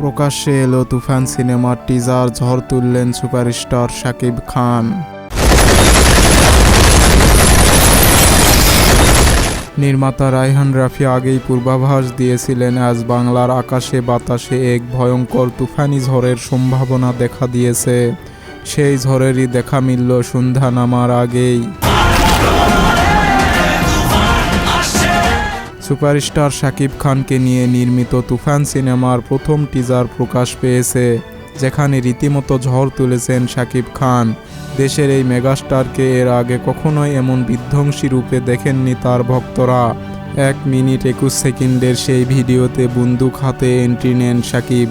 প্রকাশ্যে এলো তুফান সিনেমার টিজার ঝড় তুললেন সুপারস্টার শাকিব খান। নির্মাতা রায়হান রাফি আগেই পূর্বাভাস দিয়েছিলেন, আজ বাংলার আকাশে বাতাসে এক ভয়ঙ্কর তুফানি ঝড়ের সম্ভাবনা দেখা দিয়েছে। সেই ঝড়েরই দেখা মিলল সন্ধ্যা নামার আগেই। সুপারস্টার শাকিব খানকে নিয়ে নির্মিত তুফান সিনেমার প্রথম টিজার প্রকাশ পেয়েছে, যেখানে রীতিমতো ঝড় তুলেছেন শাকিব খান। দেশের এই মেগাস্টারকে এর আগে কখনোই এমন বিধ্বংসী রূপে দেখেননি তার ভক্তরা। এক মিনিট একুশ সেকেন্ডের সেই ভিডিওতে বন্দুক হাতে এন্ট্রি নেন শাকিব।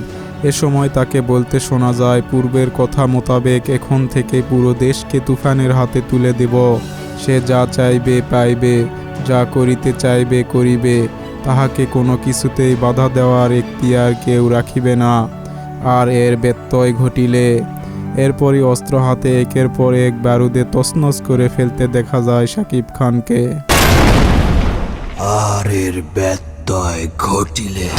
এ সময় তাকে বলতে শোনা যায়, পূর্বের কথা মোতাবেক এখন থেকে পুরো দেশকে তুফানের হাতে তুলে দেব। সে যা চাইবে, পাইবে। যা করিতে চাইবে করিবে। তাহাকে কোনো কিছুতেই বাধা দেওয়ার এখতিয়ার কেউ রাখিবে না। আর এর ব্যত্যয় ঘটিলে এরপরই অস্ত্র হাতে একের পর এক বারুদে তছনছ করে ফেলতে দেখা যায় শাকিব খানকে। আর এর ব্যত্যয় ঘটিলে?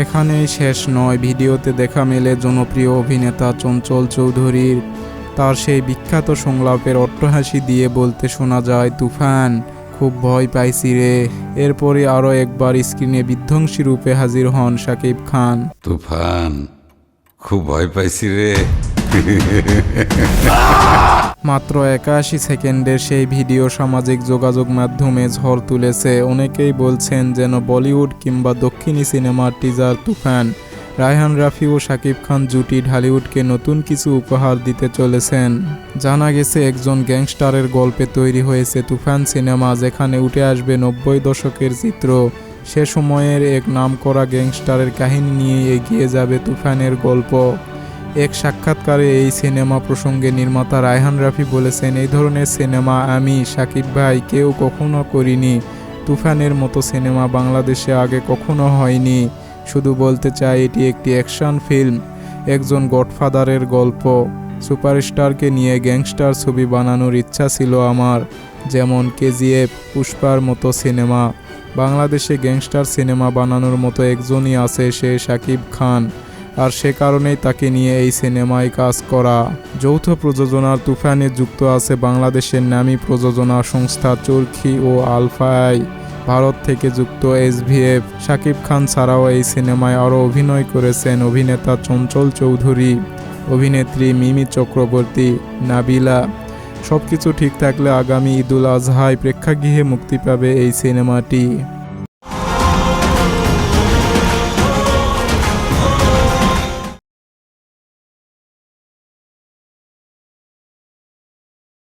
এখানেই শেষ নয়। ভিডিওতে দেখা মেলে জনপ্রিয় অভিনেতা চঞ্চল চৌধুরীর। তার সেই বিখ্যাত সংলাপের অট্টহাসি দিয়ে বলতে শোনা যায় তুফান খুব ভয় পাইছি রে। এরপরে আরও একবার স্ক্রিনে বিধ্বংসী রূপে হাজির হন শাকিব খান। তুফান খুব ভয় পাইছি রে। মাত্র একাশি সেকেন্ডের সেই ভিডিও সামাজিক যোগাযোগ মাধ্যমে ঝড় তুলেছে। অনেকেই বলছেন যেন বলিউড কিংবা দক্ষিণী সিনেমার টিজার তুফান। রায়হান রাফি ও শাকিব খান জুটি ঢালিউডকে নতুন কিছু উপহার দিতে চলেছেন। জানা গেছে, একজন গ্যাংস্টারের গল্পে তৈরি হয়েছে তুফান সিনেমা যেখানে উঠে আসবে নব্বই দশকের চিত্র। সে সময়ের এক নামকরা গ্যাংস্টারের কাহিনী নিয়ে এগিয়ে যাবে তুফানের গল্প। এক সাক্ষাৎকারে এই সিনেমা প্রসঙ্গে নির্মাতা রায়হান রাফি বলেছেন, এই ধরনের সিনেমা আমি, সাকিব ভাই, কেউ কখনো করিনি। তুফানের মতো সিনেমা বাংলাদেশে আগে কখনো হয়নি। শুধু বলতে চাই, এটি একটি অ্যাকশন ফিল্ম, একজন গডফাদারের গল্প। সুপারস্টারকে নিয়ে গ্যাংস্টার ছবি বানানোর ইচ্ছা ছিল আমার, যেমন কেজিএফ, পুষ্পার মতো সিনেমা। বাংলাদেশে গ্যাংস্টার সিনেমা বানানোর মতো একজনই আছে, সে শাকিব খান, আর সে কারণেই তাকে নিয়ে এই সিনেমায় কাজ করা। যৌথ প্রযোজনার তুফানে যুক্ত আছে বাংলাদেশের নামী প্রযোজনা সংস্থা চরখি ও আলফাই। ভারত থেকে যুক্ত এসভিএফ শাকিব খান ছাড়াও এই সিনেমায় আরও অভিনয় করেছেন অভিনেতা চঞ্চল চৌধুরী, অভিনেত্রী মিমি চক্রবর্তী, নাবিলা। সবকিছু ঠিক থাকলে আগামী ঈদুল আজহায় প্রেক্ষাগৃহে মুক্তি পাবে এই সিনেমাটি।